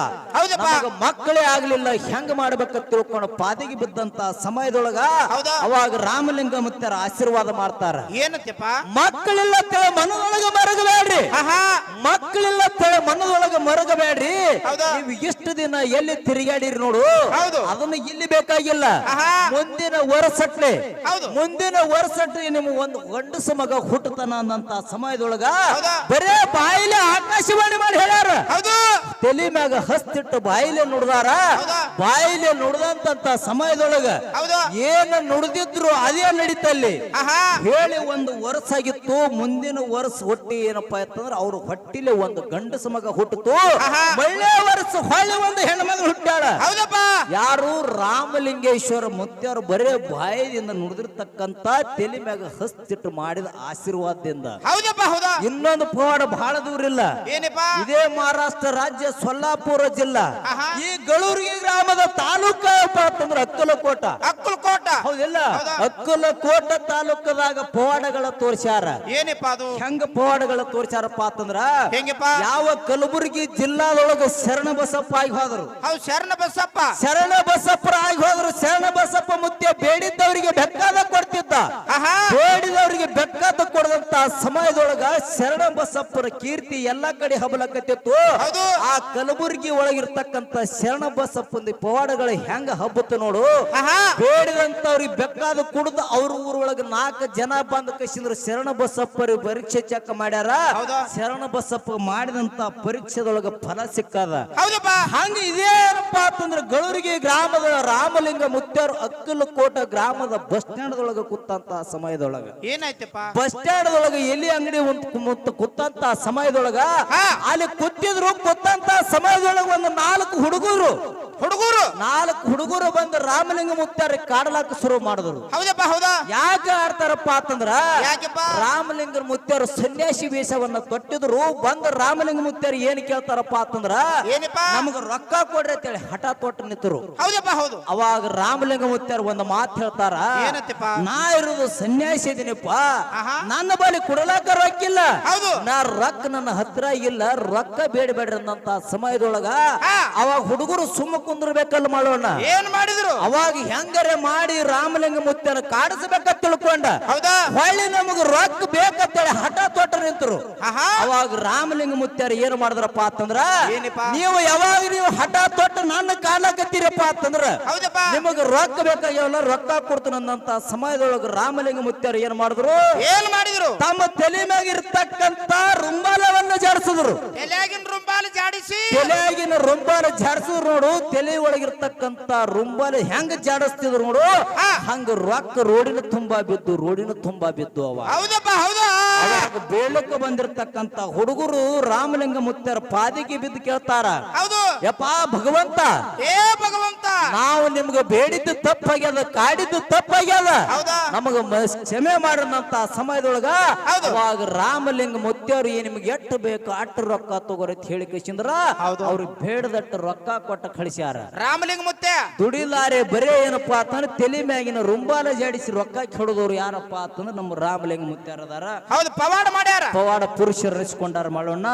ಮಕ್ಕಳೇ ಆಗ್ಲಿಲ್ಲ. ಹೆಂಗ ಮಾಡ್ಬೇಕ ತಿಳ್ಕೊಂಡು ಪಾದಿಗೆ ಬಿದ್ದಂತ ಸಮಯದೊಳಗ? ಅವಾಗ ರಾಮಲಿಂಗ ಮುತ್ತರ ಆಶೀರ್ವಾದ ಮಾಡ್ತಾರ. ಏನತ್ತಪ್ಪ ಮಕ್ಕಳಿಲ್ಲ ತೇಳ ಮನದೊಳಗ ಮರಗಬೇಡ್ರಿ. ಮಕ್ಕಳಿಲ್ಲ ತೇಳ ಮನದೊಳಗ ಮರಗಬೇಡ್ರಿ. ಹೌದಾ? ನೀವು ಎಷ್ಟು ದಿನ ಎಲ್ಲಿ ತಿರುಗಾಡಿರಿ ನೋಡು. ಅದನ್ನ ಇಲ್ಲಿ ಬೇಕಾಗಿಲ್ಲ ಮುಂದಿನ ವರ್ಷಟ್ಲೆ. ಮುಂದಿನ ವರ್ಷಟ್ಲೆ ನಿಮ್ ಒಂದು ಗಂಡಸ ಮಗ ಹುಟ್ಟತನ ಅನ್ನಂತ ಸಮಯದೊಳಗ? ಬರೇ ಬಾಯಿಲೆ ಆಕಾಶವಾಣಿ ಮಾಡಿ ಹೇಳ್ಯಾರ ತಲೆ ಮ್ಯಾಗ ಹಸ್ತಿಟ್ಟು ಬಾಯಿಲೆ ನುಡ್ದಾರ? ಬಾಯಿಲೆ ನುಡ್ದಂತ ಸಮಯದೊಳಗ. ಏನ ನುಡ್ದಿದ್ರು ಅದೇ ನಡೀತಲ್ಲಿ ಹೇಳಿ ಒಂದು ವರ್ಷ ಆಗಿತ್ತು ಮುಂದಿನ ವರ್ಷ ಹೊಟ್ಟಿ ಏನಪ್ಪಾ ಅಂತಂದ್ರೆ ಅವ್ರ ಹೊಟ್ಟಿಲೆ ಒಂದು ಗಂಡಸ ಮಗ ಹುಟ್ಟಿತು. ಒಳ್ಳೆ ವರ್ಷ ಹೊಳ್ಳಿ ಒಂದು ಹೆಣ್ಮಗಳು ಹುಟ್ಟಾಳ ಹೌದಪ್ಪ. ಯಾರು ರಾಮಲಿಂಗೇಶ್ವರ ಮುತ್ಯಾರು ಬರೇ ಬಾಯದಿಂದ ನುಡಿದಿರ್ತಕ್ಕಂತ ತಲೆ ಮ್ಯಾಗ ಹಸ್ತಿಟ್ಟು ಮಾಡಿದ ಆಶೀರ್ವಾದದಿಂದ. ಹೌದಪ್ಪ ಹೌದಾ? ಇನ್ನೊಂದು ಪವಾಡ ಬಹಳ ದೂರ ಇಲ್ಲ. ಏನಪ್ಪ? ಇದೇ ಮಹಾರಾಷ್ಟ್ರ ರಾಜ್ಯ ಸೊಲ್ಲಾಪುರ ಜಿಲ್ಲಾ. ಈ ಗಳೂರಿಗೆ ಗ್ರಾಮದ ತಾಲೂಕ ಅಂತಂದ್ರ ಅಕ್ಕಲಕೋಟ. ಅಕ್ಕಲ ಕೋಟ ಹೌದಿಲ್ಲ? ಅಕ್ಕಲ ಅಕ್ಕಲಕೋಟ ತಾಲೂಕದಾಗ ಪವಾಡಗಳ ತೋರ್ಸ್ಯಾರ. ಏನಪ್ಪ ಅದು? ಹೆಂಗ ಪವಾಡಗಳ ತೋರ್ಸ್ಯಾರಪ್ಪ ಅಂತಂದ್ರ ಹೆಂಗಪ್ಪ? ಯಾವ ಕಲಬುರಗಿ ಶರಣ ಬಸಪ್ಪ ಆಗಿ ಹೋದರು. ಹೌದು ಶರಣ ಬಸಪ್ಪ. ಶರಣ ಬಸಪ್ಪರ ಕೊಡದಂತ ಸಮಯದೊಳಗ ಶರಣ ಬಸಪ್ಪರ ಕೀರ್ತಿ ಎಲ್ಲಾ ಕಡೆ ಹಬ್ಬಲಕತ್ತಿತ್ತು. ಆ ಕಲಬುರಗಿ ಒಳಗಿರ್ತಕ್ಕಂತ ಶರಣ ಬಸಪ್ಪನ ಪವಾಡಗಳ ಹೆಂಗ ಹಬ್ಬತ್ತ ನೋಡು. ಬೇಡಿದಂತವ್ರಿಗೆ ಬೆಕ್ಕಾದ ಕುಡ್ದು ಅವ್ರ ಊರೊಳಗ ನಾಲ್ಕು ಜನ ಬಂದ ಕಸಿಂದ್ರ ಶರಣ ಬಸಪ್ಪರಿಗೆ ಪರೀಕ್ಷೆ ಚೆಕ್ ಮಾಡ್ಯಾರ? ಶರಣ ಬಸಪ್ಪ ಮಾಡಿದಂತ ಪರೀಕ್ಷೆದೊಳಗ ಫಲ ಸಿಕ್ಕದ. ಹಂಗ ಇದೇನಪ್ಪ ಅಂತಂದ್ರ ಗಳೂರಿಗೆ ಗ್ರಾಮದ ರಾಮಲಿಂಗ ಮುತ್ಯಾರು ಅಕ್ಕಲಕೋಟ ಗ್ರಾಮದ ಬಸ್ ಸ್ಟ್ಯಾಂಡ್ ದೊಳಗ ಕೂತಂತ ಸಮಯದೊಳಗ. ಏನಾಯ್ತಪ್ಪ? ಬಸ್ ಸ್ಟ್ಯಾಂಡ್ ದೊಳಗ ಎಲ್ಲಿ ಅಂಗಡಿ ಕುತ್ತಂತ ಕೂತಂತ ಸಮಯದೊಳಗ. ಅಲ್ಲಿ ಕೊತ್ತಿದ್ರು ಕೂತಂತ ಸಮಯದೊಳಗ ಒಂದು ನಾಲ್ಕು ಹುಡುಗರು ಹುಡುಗರು. ನಾಲ್ಕು ಹುಡುಗರು ಬಂದು ರಾಮಲಿಂಗ ಮುತ್ಯಾರ ಕಾಡಲಾಕ ಶುರು ಮಾಡಿದ್ರು. ಹೌದಪ್ಪ ಹೌದಾ? ಯಾಕೆ ಆಡ್ತಾರಪ್ಪ ಅಂತಂದ್ರ ಯಾಕೆಪ್ಪ? ರಾಮಲಿಂಗ ಮುತ್ತಾರು ಸನ್ಯಾಸಿ ವೇಷವನ್ನ ತೊಟ್ಟಿದ್ರು ಬಂದು ರಾಮಲಿಂಗ ಮುತ್ತಾರಿ ಏನ್ ಕೇಳ್ತಾರಪ್ಪ ಅಂತಂದ್ರ ಏನಪ್ಪ? ನಮಗ ರೊಕ್ಕ ಕೊಡ್ರಿ ಅಂತೇಳಿ ಹಠ ತೊಟ್ಟು ನಿಂತರು. ಹೌದಪ್ಪ ಹೌದು. ಅವಾಗ ರಾಮಲಿಂಗ ಮುತ್ತಾರು ಒಂದು ಮಾತು ಹೇಳ್ತಾರ ಏನತ್ತಪ್ಪ? ನಾ ಇರೋದು ಸನ್ಯಾಸಿ ಇದೀನಿಪ್ಪ. ನನ್ನ ಬಳಿ ಕೊಡಲಾಕ ರೊಕ್ಕಿಲ್ಲ ಹೌದು. ನಾ ರೊಕ್ಕ ನನ್ನ ಹತ್ರ ಇಲ್ಲ ರೊಕ್ಕ ಬೇಡಬೇಡ ಅನ್ನಂತ ಸಮಯದೊಳಗ ಅವಾಗ ಹುಡುಗರು ಸುಮ್ಮ ಕುಂದ್ರಬೇಕಲ್ಲ ಮಾಡೋಣ ಏನ್ ಮಾಡಿದ್ರು? ಅವಾಗ ಹೆಂಗರೆ ಮಾಡಿ ರಾಮಲಿಂಗ ಮುತ್ತನ ಕಾಡಿಸ್ಬೇಕಂತ ತಿಳ್ಕೊಂಡ. ಹೌದಾ? ಹೊಳ್ಳಿ ನಮಗ ರೊಕ್ಕ ಬೇಕಂತೇಳಿ ಹಠ ತೊಟ್ಟ ನಿಂತರು. ಅವಾಗ ರಾಮಲಿಂಗ ಮುತ್ಯಾರ ಏನ್ ಮಾಡಿದ್ರಪ್ಪ ಅಂತಂದ್ರ? ನೀವು ಯಾವಾಗ ನೀವು ಹಠ ತೊಟ್ಟ ನನ್ನ ಕಾಲಕತ್ತೀರಪ್ಪ ಅಂತಂದ್ರ ನಿಮಗ ರೊಕ್ಕ ಬೇಕಾಗ್ಯಾವಲ್ಲ ರೊಕ್ಕ ಕೊಡ್ತೀನಿ ಅನ್ನಂತ ಸಮಯದೊಳಗ ರಾಮಲಿಂಗ ಮುತ್ಯಾರ ಏನ್ ಮಾಡಿದ್ರು? ಏನ್ ಮಾಡಿದ್ರು? ತಮ್ಮ ತಲೆ ಮ್ಯಾಗ ಇರ್ತಕ್ಕಂತ ರುಂಬಾಲವನ್ನ ಜಾಡಿಸಿದ್ರು. ತಲೆಯಾಗಿನ ರುಂಬಾಲ ಜಾಡಿಸಿ. ತಲೆಯಾಗಿನ ರುಂಬಾಲ ಜಾಡಿಸಿದ್ರು ನೋಡು ತಲೆ ಒಳಗಿರ್ತಕ್ಕಂತ ರುಂಬಾಲೆ ಹೆಂಗ ಜಾಡಿಸ್ತಿದ್ರು ನೋಡು. ಹಂಗ ರೊಕ್ಕ ರೋಡಿನ ತುಂಬಾ ಬಿದ್ದು ರೋಡಿನ ತುಂಬಾ ಬಿದ್ದು ಅವ. ಹೌದಪ್ಪ ಹೌದಾ. ಬೇಳಕ್ಕೆ ಬಂದಿರತಕ್ಕಂತ ಹುಡುಗರು ರಾಮಲಿಂಗ ಮುತ್ತರ ಪಾದಿಗೆ ಬಿದ್ದು ಕೇಳ್ತಾರ. ಹೌದು. ಯಪ್ಪ ಭಗವಂತ. ಏ ಭಗವಂತ. ನಾವು ನಿಮ್ಗೆ ಬೇಡಿದ್ದು ತಪ್ಪಾಗ್ಯದ ಕಾಡಿದ್ದು ತಪ್ಪಾಗ್ಯದ? ನಮಗ ಕ್ಷಮೆ ಮಾಡಿದಂತ ಸಮಯದೊಳಗ. ಅವಾಗ ರಾಮಲಿಂಗ ಮುತ್ಯವ್ರು ಏನ್ ನಿಮ್ಗೆ ಎಷ್ಟು ಬೇಕು ಅಟ್ಟು ರೊಕ್ಕ ತಗೋರಿ ಅಂತ ಹೇಳಿ ಕಳಿಸಿದ್ರ ಅವ್ರು ಬೇಡದಟ್ಟು ರೊಕ್ಕ ಕೊಟ್ಟ ಕಳಿಸ್ಯಾರ. ರಾಮಲಿಂಗ ಮುತ್ತೆ ದುಡಿಲಾರೆ ಬರೇ ಏನಪ್ಪಾ ಅಂತಂದ್ರೆ ತಲೆ ಮ್ಯಾಗಿನ ರುಂಬಾಲ ಜಾಡಿಸಿ ರೊಕ್ಕ ಕೆಡದವ್ರು ಯಾರಪ್ಪ ಅಂತಂದ್ರೆ ನಮ್ಮ ರಾಮಲಿಂಗ ಮುತ್ಯಾರದಾರ ಹೌದು ಪವಾಡ ಮಾಡ್ಯಾರ? ಪವಾಡ ಪುರುಷರು ರಚಿಕೊಂಡಾರ ಮಾಡೋಣ.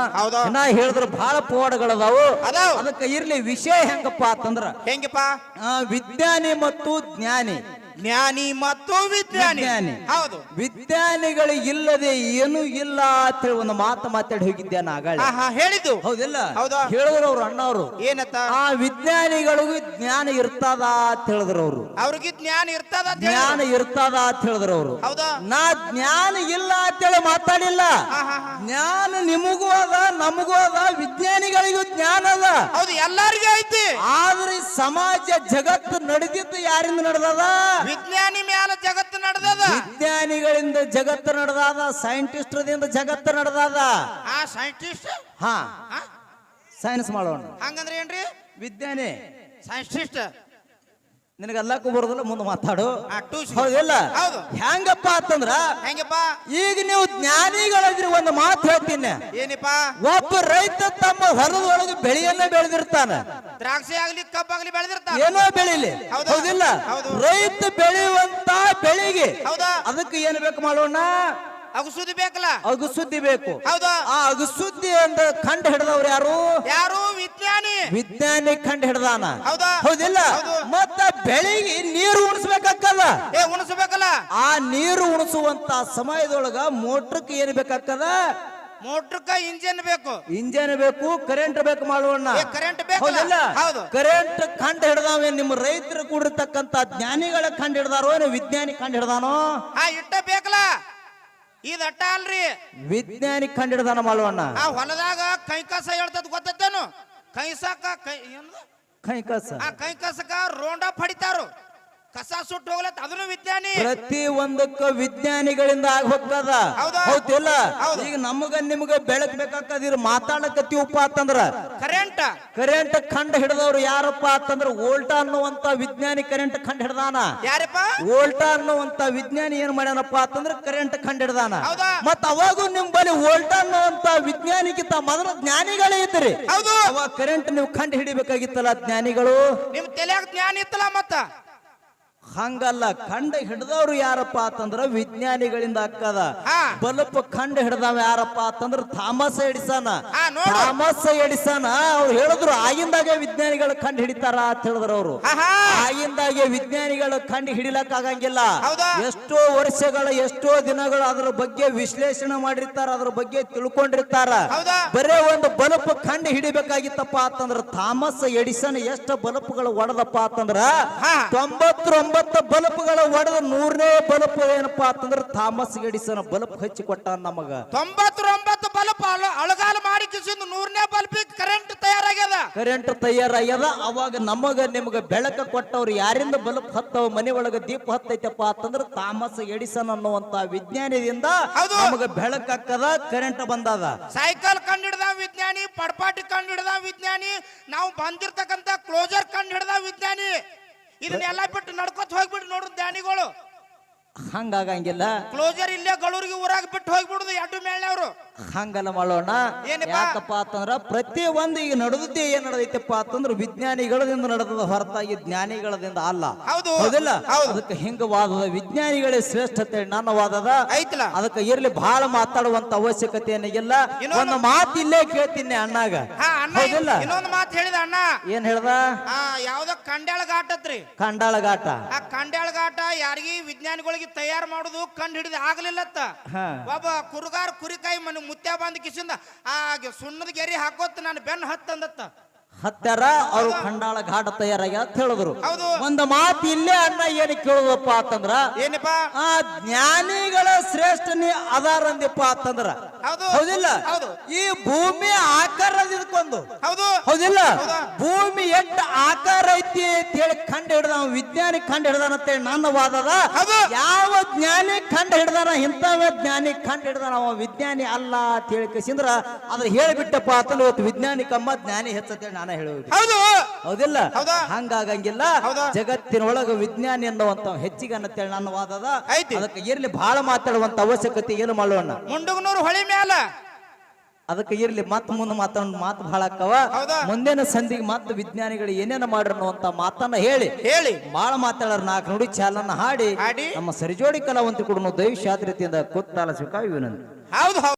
ನಾ ಹೇಳಿದ್ರ ಬಹಳ ಪವಾಡಗಳದಾವು. ಅದಾವು. ಅದಕ್ಕೆ ಇರ್ಲಿ ವಿಷಯ ಹೆಂಗಪ್ಪ ಅಂತಂದ್ರ ಹೆಂಗಪ್ಪ? ಆ, ವಿಜ್ಞಾನಿ ಮತ್ತು ಜ್ಞಾನಿ. ಜ್ಞಾನಿ ಮತ್ತು ವಿಜ್ಞಾನಿ. ವಿಜ್ಞಾನಿ. ಹೌದು. ವಿಜ್ಞಾನಿಗಳು ಇಲ್ಲದೆ ಏನು ಇಲ್ಲ ಅಂತ ಹೇಳಿ ಒಂದು ಮಾತು ಮಾತಾಡಿ ಹೋಗಿದ್ದೆ ನಾಗಾಳೆ ಹಾ ಹಾ ಹೇಳಿದ್ದು. ಹೌದಿಲ್ಲ? ಹೌದಾ? ಹೇಳಿದ್ರು ಅವ್ರು ಅಣ್ಣವ್ರು. ಏನತ್ತ? ಆ ವಿಜ್ಞಾನಿಗಳಿಗೂ ಜ್ಞಾನ ಇರ್ತದ ಅಂತ ಹೇಳಿದ್ರು ಅವರು. ಅವ್ರಿಗೆ ಜ್ಞಾನ ಇರ್ತದ ಅಂತ ಹೇಳಿದ್ರು. ಜ್ಞಾನ ಇರ್ತದ ಅಂತ ಹೇಳಿದ್ರು ಅವರು. ಹೌದಾ? ನಾ ಜ್ಞಾನ ಇಲ್ಲ ಅಂತೇಳಿ ಮಾತಾಡಿಲ್ಲ. ಹಾ ಹಾ ಹಾ ಜ್ಞಾನ ನಿಮಗೂ ಅದ ನಮಗೂ ಅದ ವಿಜ್ಞಾನಿಗಳಿಗೂ ಜ್ಞಾನ ಅದ. ಹೌದು ಎಲ್ಲರಿಗೂ ಐತಿ. ಆದ್ರೆ ಈ ಸಮಾಜ ಜಗತ್ತು ನಡೆದಿದ್ದು ಯಾರಿಂದ ನಡೆದದ? ವಿಜ್ಞಾನಿ ಮ್ಯಾಲ ಜಗತ್ತು ನಡೆದದ. ವಿಜ್ಞಾನಿಗಳಿಂದ ಜಗತ್ತು ನಡೆದಾದ ಸೈಂಟಿಸ್ಟ್ರಿಂದ ಜಗತ್ತು ನಡೆದಾದ. ಆ ಸೈಂಟಿಸ್ಟ್? ಹಾ. ಸೈನ್ಸ್ ಮಾಡೋಣ. ಹಂಗಂದ್ರೆ ಏನ್ರಿ? ವಿಜ್ಞಾನಿ. ಸೈಂಟಿಸ್ಟ್? ನಿನಗೆಲ್ಲಕ್ಕೂ ಬರೋದಿಲ್ಲ ಮುಂದೆ ಮಾತಾಡು. ಹೌದಿಲ್ಲ ಹೌದು. ಹೆಂಗಪ್ಪ ಅಂತಂದ್ರ ಹೆಂಗಪ್ಪ ಈಗ ನೀವು ಜ್ಞಾನಿಗಳಾದ್ರಿ ಒಂದು ಮಾತು ಹೇಳ್ತೀನಿ. ಏನಿಪ್ಪ? ಒಬ್ಬ ರೈತ ತಮ್ಮ ಹೊಲದೊಳಗೆ ಬೆಳೆಯನ್ನ ಬೆಳೆದಿರ್ತಾನ. ದ್ರಾಕ್ಷಿ ಆಗ್ಲಿ ಕಬ್ಬಾಗ್ಲಿ ಬೆಳೆದಿರ್ತಾನೆ. ಏನೋ ಬೆಳಿಲಿ. ಹೌದಾ? ಹೌದಿಲ್ಲ? ಹೌದು. ರೈತ ಬೆಳೆಯುವಂತ ಬೆಳೆಗೆ. ಹೌದಾ? ಅದಕ್ಕೆ ಏನ್ ಬೇಕು ಮಾಡೋಣ? ಅಗಸುದ್ದಿ ಬೇಕಲ್ಲ? ಅಗಸುದ್ದಿ ಬೇಕು. ಹೌದಾ? ಆ ಅಗಸುದ್ದಿ ಅಂತ ಕಂಡು ಹಿಡಿದವ್ರು ಯಾರು? ಯಾರು? ವಿಜ್ಞಾನಿ ಕಂಡು ಹಿಡ್ದಾನ. ಹೌದಾ? ಹೌದಿಲ್ಲ? ಹೌದು. ಮತ್ತ ಬೆಳಿಗ್ಗೆ ನೀರು ಉಣಿಸ್ಬೇಕಾಕ್ಕದ ಏ ಉಣಿಸ್ಬೇಕಲ್ಲ? ಆ ನೀರು ಉಣಿಸುವಂತ ಸಮಯದೊಳಗ ಮೋಟ್ರಕ್ ಏನ್ ಬೇಕಾಕ್ಕದ ಮೋಟ್ರಕ್ಕ ಇಂಜಿನ್ ಬೇಕು. ಇಂಜಿನ್ ಬೇಕು ಕರೆಂಟ್ ಬೇಕು ಮಾಡೋಣ ಕರೆಂಟ್ ಬೇಕು? ಹೌದಿಲ್ಲ. ಕರೆಂಟ್ ಕಂಡು ಹಿಡ್ದಾವೆ ನಿಮ್ಮ ರೈತರು ಕೂಡಿರ್ತಕ್ಕಂತ ಜ್ಞಾನಿಗಳ ಕಂಡು ಹಿಡ್ದಾರೋ ಏನು ವಿಜ್ಞಾನಿ ಕಂಡು ಹಿಡ್ದಾನೋ? ಆ ಇಟ್ಟ ಬೇಕಲ್ಲ? ಇದಟ್ಟ ಅಲ್ರಿ. ವಿಜ್ಞಾನಿ ಕಂಡು ಹಿಡ್ದಾನ ಮಾಡೋಣ ಆ ಹೊಲದಾಗ ಕೈಕಾಸ ಕಸ ಹೇಳ್ತದ ಗೊತ್ತೇನು ಕೈಸಾಕ ಕೈ ಏನದು? ಕೈ ಕಸ ಆ ಕೈ ಕಸಕ ರೋಂಡ ಪಡಿತಾರು ಕಸ ಸುಟ್ಟು ಹೋಗ್ಲತ್ತ ಅದನ್ನು ವಿಜ್ಞಾನಿ ಪ್ರತಿ ಒಂದಕ್ಕ ವಿಜ್ಞಾನಿಗಳಿಂದ ಆಗ ಹೋಗ್ತದ ಹೌದಾ? ಹೌದಿಲ್ಲ? ಹೌದು. ಈಗ ನಮಗ ನಿಮ್ಗ ಬೆಳಕ್ ಮಾತಾಡಕತ್ತಿ ಮಾತಾಡಕತ್ತೀವಪ್ಪ ಅಂತಂದ್ರ. ಕರೆಂಟ್. ಕರೆಂಟ್ ಕಂಡು ಹಿಡಿದವ್ರು ಯಾರಪ್ಪ ಅಂತಂದ್ರ ವೋಲ್ಟಾ ಅನ್ನುವಂತ ವಿಜ್ಞಾನಿ ಕರೆಂಟ್ ಕಂಡು ಹಿಡ್ದಾನ. ಯಾರಪ್ಪ? ವೋಲ್ಟಾ ಅನ್ನುವಂತ ವಿಜ್ಞಾನಿ ಏನ್ ಮಾಡ್ಯಾನಪ್ಪ ಅಂತಂದ್ರ ಕರೆಂಟ್ ಕಂಡು ಹಿಡ್ದಾನ. ಹೌದಾ? ಮತ್ತ ಅವಾಗೂ ನಿಮ್ ಬಳಿ ವೋಲ್ಟಾ ಅನ್ನುವಂತ ವಿಜ್ಞಾನಿಗಿಂತ ಮೊದಲ ಜ್ಞಾನಿಗಳೇ ಇದ್ರಿ. ಹೌದು. ಅವಾಗ ಕರೆಂಟ್ ನೀವು ಕಂಡು ಹಿಡಿಬೇಕಾಗಿತ್ತಲ್ಲ ಜ್ಞಾನಿಗಳು? ನಿಮ್ ತಲೆಯಾಗ ಜ್ಞಾನ ಇತ್ತಲ್ಲ ಮತ್ತ? ಹಂಗಲ್ಲ ಖಂಡ ಹಿಡ್ದವ್ರು ಯಾರಪ್ಪ ಅಂತಂದ್ರ ವಿಜ್ಞಾನಿಗಳಿಂದ ಅಕ್ಕದ ಹಾ. ಖಂಡ ಹಿಡ್ದವ ಯಾರಪ್ಪ ಅಂತಂದ್ರ ಥಾಮಸ್ ಎಡಿಸನ. ಥಾಮಸ್ ಎಡಿಸನ್ ಅವ್ರು ಹೇಳಿದ್ರು ಆಗಿಂದಾಗೆ ವಿಜ್ಞಾನಿಗಳ ಕಂಡು ಹಿಡಿತಾರ ಅಂತ ಹೇಳಿದ್ರು ಅವರು ಆಗಿಂದಾಗೆ ವಿಜ್ಞಾನಿಗಳ ಕಂಡು ಹಿಡಿಲಕ್ ಆಗಂಗಿಲ್ಲ? ಎಷ್ಟೋ ವರ್ಷಗಳ ಎಷ್ಟೋ ದಿನಗಳು ಅದ್ರ ಬಗ್ಗೆ ವಿಶ್ಲೇಷಣೆ ಮಾಡಿರ್ತಾರ ಅದ್ರ ಬಗ್ಗೆ ತಿಳ್ಕೊಂಡಿರ್ತಾರ? ಬರೇ ಒಂದು ಬಲ್ಪ್ ಕಂಡು ಹಿಡಿಬೇಕಾಗಿತ್ತಪ್ಪ ಅಂತಂದ್ರ ಥಾಮಸ್ ಎಡಿಸನ್ ಎಷ್ಟು ಬಲ್ಪ್ಗಳು ಒಡದಪ್ಪ ಅಂತಂದ್ರ ಹಾ. ತೊಂಬತ್ತೊಂಬತ್ತು ಬಲ್ಪ್ಗಳು ಒಡೆದ ನೂರನೇ ಬಲ್ಪ್ ಏನಪ್ಪಾ ಅಂತಂದ್ರೆ ಥಾಮಸ್ ಎಡಿಸನ್ ಬಲ್ಪ್ ಹಚ್ಚಿ ಕೊಟ್ಟ ನಮಗ. ತೊಂಬತ್ತೊಂಬತ್ತು ಬಲ್ಪ್ ಅಳ- ಅಳಗಾಲ ಮಾಡಿ ಕಿಸಿಂದು ನೂರನೇ ಬಲ್ಪ್ ಕರೆಂಟ್ ತಯಾರಾಗ್ಯದ. ಕರೆಂಟ್ ತಯಾರಾಗ್ಯದ. ಅವಾಗ ನಮಗ ನಿಮಗ ಬೆಳಕ ಕೊಟ್ಟವ್ರು ಯಾರಿಂದ ಬಲ್ಪ್ ಹತ್ತವ? ಮನೆ ಒಳಗ ದೀಪ ಹತ್ತೈತಪ್ಪ ಅಂತಂದ್ರೆ ಥಾಮಸ್ ಎಡಿಸನ್ ಅನ್ನುವಂತ ವಿಜ್ಞಾನದಿಂದ ನಮಗ ಬೆಳಕ ಬೆಳಕಕ್ಕದ ಕರೆಂಟ್ ಬಂದದ. ಸೈಕಲ್ ಕಂಡು ಹಿಡಿದ ವಿಜ್ಞಾನಿ ಪಡ್ಪಾಟಿ ಕಂಡು ಹಿಡಿದ ವಿಜ್ಞಾನಿ ನಾವು ಬಂದಿರ್ತಕ್ಕಂತ ಕ್ಲೋಸರ್ ಕಂಡು ಹಿಡಿದ ವಿಜ್ಞಾನಿ. ಇದನ್ನೆಲ್ಲ ಬಿಟ್ಟು ನಡ್ಕೊತ ಹೋಗ್ಬಿಟ್ಟು ನೋಡ್ರಿ ದಾನಿಗಳು. ಹಂಗಾಗಂಗಿಲ್ಲ. ಕ್ಲೋಸರ್ ಇಲ್ಲೇ ಗಳೂರಿಗೆ ಊರಾಗ ಬಿಟ್ಟು ಹೋಗ್ಬಿಡುದು ಎರಡು ಮೇಳ್ನವ್ರು. ಹಂಗಲ್ಲ ಮಾಡೋಣ. ಏನಪ್ಪ? ಯಾಕಪ್ಪ ಅಂತಂದ್ರ ಪ್ರತಿ ಒಂದು ಈಗ ನಡೆದದ್ದೇ ಏನ್ ನಡೆದೈತಪ್ಪ ಅಂತಂದ್ರ ವಿಜ್ಞಾನಿಗಳದಿಂದ ನಡೆದದ ಹೊರತಾಗಿ ಜ್ಞಾನಿಗಳದಿಂದ ಅಲ್ಲ. ಹೌದು. ಹೌದಿಲ್ಲ? ಅದಕ್ಕೆ ಹಿಂಗ ವಾದದ ವಿಜ್ಞಾನಿಗಳೇ ಶ್ರೇಷ್ಠತೆ ನನ್ನ ವಾದದ. ಐತಲ್ಲ ಅದಕ್ಕೆ ಇರ್ಲಿ ಬಹಳ ಮಾತಾಡುವಂತ ಅವಶ್ಯಕತೆ ಏನಿಲ್ಲ ಇನ್ನೊಂದು- ಒಂದು ಮಾತು ಇಲ್ಲೇ ಕೇಳ್ತೀನಿ ಅಣ್ಣಾಗ. ಹೌದಿಲ್ಲ? ಇನ್ನೊಂದು ಮಾತು ಹೇಳಿದ ಅಣ್ಣ. ಏನ್ ಹೇಳ್ದ? ಯಾವ್ದೋ ಕಂಡ್ಯಾಳ ಘಾಟತ್ರಿ ಕಂಡಾಳ ಘಾಟ ಆ ಕಂಡಾಳ ಘಾಟ ಯಾರಿಗಿ ವಿಜ್ಞಾನಿಗಳಿಗೆ ತಯಾರು ಮಾಡುದು ಕಂಡು ಹಿಡಿದ ಆಗ್ಲಿಲ್ಲತ್ತ. ಒಬ್ಬ ಕುರುಗಾರ ಕುರಿಕಾಯಿ ಮನೆ ಮುತ್ಯ ಬಂದ ಕಿಸಿಂದ ಆ ಸುಣ್ಣದ ಗೆರಿ ಹಾಕೋತ್ ನಾನು ಬೆನ್ನ ಹತ್ತಂದತ್ತ. ಹತ್ತಾರ ಅವರು ಖಂಡಾಳ ಘಾಟ ತಯಾರಾಗ್ಯ ಅಂತ ಹೇಳಿದ್ರು. ಒಂದು ಮಾತು ಇಲ್ಲೇ ಅಣ್ಣ ಏನ್ ಕೇಳುದಪ್ಪ ಅಂತಂದ್ರ ಏನಪ್ಪ? ಆ ಜ್ಞಾನಿಗಳ ಶ್ರೇಷ್ಠ ನೀ ಅದಾರಂದಿಪ್ಪ ಅಂತಂದ್ರ. ಹೌದು. ಹೌದಿಲ್ಲ? ಈ ಭೂಮಿ ಆಕಾರ ಇದಕ್ಕೊಂದು ಹೌದಿಲ್ಲ? ಭೂಮಿ ಎಷ್ಟು ಆಕಾರ ಐತಿ ಅಂತ ಹೇಳಿ ಕಂಡು ಹಿಡ್ದ ವಿಜ್ಞಾನಿ ಕಂಡು ಹಿಡ್ದಾನ ಅಂತೇಳಿ ನನ್ನ ವಾದದ. ಯಾವ ಜ್ಞಾನಿ ಕಂಡು ಹಿಡ್ದಾನ ಇಂಥವ ಜ್ಞಾನಿ ಕಂಡು ಹಿಡ್ದಾನ ಅವ ವಿಜ್ಞಾನಿ ಅಲ್ಲ ಅಂತ ಹೇಳಿ ಕಸಿಂದ್ರ ಅದ್ರ ಹೇಳಿಬಿಟ್ಟಪ್ಪ ಅಂತಂದ್ರೆ ಇವತ್ತು ವಿಜ್ಞಾನಿ ಕಮ್ಮ ಜ್ಞಾನಿ ಹೆಚ್ಚತ್ತೇಳಿ ನಾನು ಹೇಳುವುದು. ಹೌದು. ಹೌದಿಲ್ಲ? ಹೌದಾ? ಹಂಗಾಗಂಗಿಲ್ಲ ಹೌದಾ? ಜಗತ್ತಿನೊಳಗ ವಿಜ್ಞಾನಿ ಎನ್ನುವಂತ ಹೆಚ್ಚಿಗೆ ಅನ್ನತ್ತೇಳಿ ನನ್ನ ವಾದದ. ಐತಿ. ಅದಕ್ಕೆ ಇರ್ಲಿ ಬಹಳ ಮಾತಾಡುವಂತ ಅವಶ್ಯಕತೆ ಏನು ಮಾಡೋಣ ಮುಂಡುಗನೂರು ಹೊಳಿ ಮ್ಯಾಲ. ಅದಕ್ಕೆ ಇರ್ಲಿ ಮತ್ ಮುಂದೆ ಮಾತಾಡ ಮಾತು ಬಹಳ ಅಕ್ಕವ. ಹೌದಾ? ಮುಂದಿನ ಸಂಧಿಗೆ ಮತ್ತೆ ವಿಜ್ಞಾನಿಗಳು ಏನೇನ ಮಾಡ್ರ ಅನ್ನುವಂತ ಮಾತನ್ನ ಹೇಳಿ. ಹೇಳಿ. ಬಹಳ ಮಾತಾಡೋರು ನಾಲ್ಕು ನುಡಿ ಚಾಲನ್ನ ಹಾಡಿ. ಹಾಡಿ. ನಮ್ಮ ಸರಿಜೋಡಿ ಕಲಾವಂತ ಕೂಡ ದೈವ ಶಾದ್ರತೆಯಿಂದ ಕುತ್ತಾಲ ವಿನಂತಿ ಹೌದು ಹೌದು.